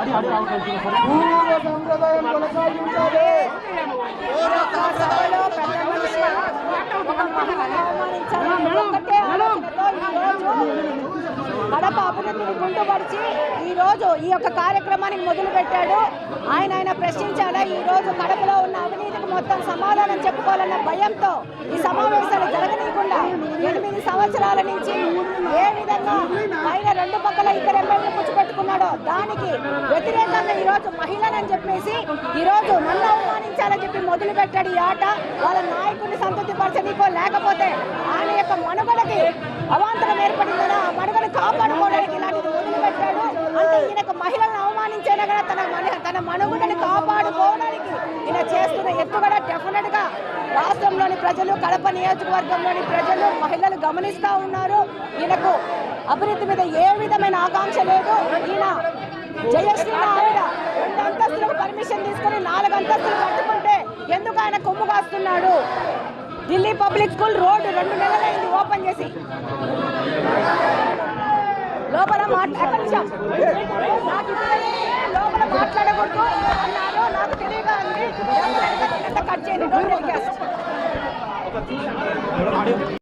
పూర్వ సంప్రదాయం కొనసాగించాలి. కడప అభివృద్ధిని గుంటుపరిచి ఈ రోజు ఈ యొక్క కార్యక్రమానికి మొదలు పెట్టాడు. ఆయన ఆయన ప్రశ్నించాడా ఈ రోజు కడపలో ఉన్న అవినీతికి మొత్తం సమాధానం చెప్పుకోవాలన్న భయంతో ఈ సమావేశాలు జరగనీయకుండా ఎనిమిది సంవత్సరాల నుంచి ఏ విధంగా ఆయన రెండు పక్కల ఇద్దరు దానికి వ్యతిరేకంగా ఈరోజు మహిళనని చెప్పేసి ఈరోజు నన్ను అవమానించాలని చెప్పి మొదలు పెట్టాడు ఈ ఆట. వాళ్ళ నాయకుడిని సంతృప్తి పరచనీకో లేకపోతే ఆయన యొక్క మనుగడకి అవాంతరం ఏర్పడిందని ఆ మనుగడ కాపాడుకోవడానికి ఇలాంటిది మొదలు పెట్టాడు అంటే ఈయనకు మహిళలను అవమానించైనా కూడా తన మన తన మనుగడని కాపాడుకోవడానికి ఈయన చేస్తున్న ఎత్తుగడ డెఫినెట్గా రాష్ట్రంలోని ప్రజలు కడప నియోజకవర్గంలోని ప్రజలు మహిళలు గమనిస్తూ ఉన్నారు. ఈయనకు అభివృద్ధి మీద ఏ విధమైన ఆకాంక్ష లేదు. జయశ్రీ ఆవిడ రెండు అంతస్తులకు పర్మిషన్ తీసుకుని నాలుగు అంతస్తులు కట్టుకుంటే ఎందుకు ఆయన కొమ్ము కాస్తున్నాడు? ఢిల్లీ పబ్లిక్ స్కూల్ రోడ్డు రెండు నెలలైంది ఓపెన్ చేసి. లోపల మాట్లాడచ్చు లోపల మాట్లాడకూడదు అన్నాను. నాకు తెలియగా ఉంది. కట్ చేయండి డోంట్